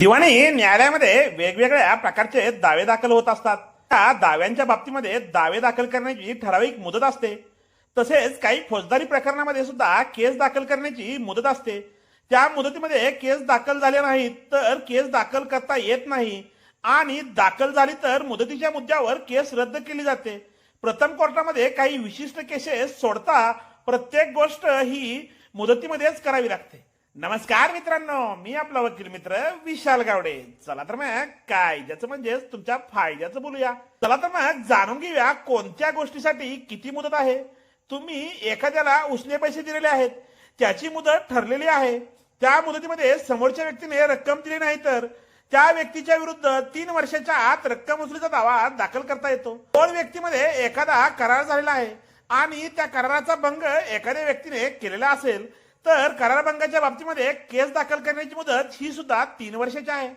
दिवाणी न्यायालयामध्ये वेगवेगळ्या प्रकारचे दावे दाखल होत असतात. त्या दाव्यांच्या बाबतीमध्ये दावे दाखल करण्याची ठराविक मुदत असते. तसेच काही फौजदारी प्रकरणामध्ये सुद्धा केस दाखल करण्याची मुदत असते. त्या मुदतीमध्ये केस दाखल झाले नाहीत तर केस दाखल करता येत नाही. आणि दाखल झाली तर मुदतीच्या मुद्द्यावर केस रद्द केली जाते. प्रथम कोर्टामध्ये काही विशिष्ट केसेस सोडता प्रत्येक गोष्ट ही मुदतीमध्येच करावी लागते. नमस्कार मित्रांनो मी आपला वकील मित्र विशाल गावडे. चला तर मग कायद्याचं म्हणजेच तुमच्या फायद्याचं बोलूया. चला तर मग जाणून घेऊया कोणत्या गोष्टीसाठी किती मुदत आहे. तुम्ही एखाद्याला उसने पैसे दिलेले आहेत. त्याची मुदत ठरलेली आहे. त्या मुदतीमध्ये समोरच्या व्यक्तीने रक्कम दिली नाही तर त्या व्यक्तीच्या विरुद्ध तीन वर्षाच्या आत रक्कम वसुलीचा दावा दाखल करता येतो. दोन व्यक्तीमध्ये एखादा करार झालेला आहे आणि त्या कराराचा भंग एखाद्या व्यक्तीने केलेला असेल तर करारभंगाच्या बाबतीमध्ये केस दाखल करण्याची मुदत ही सुद्धा तीन वर्षाची आहे.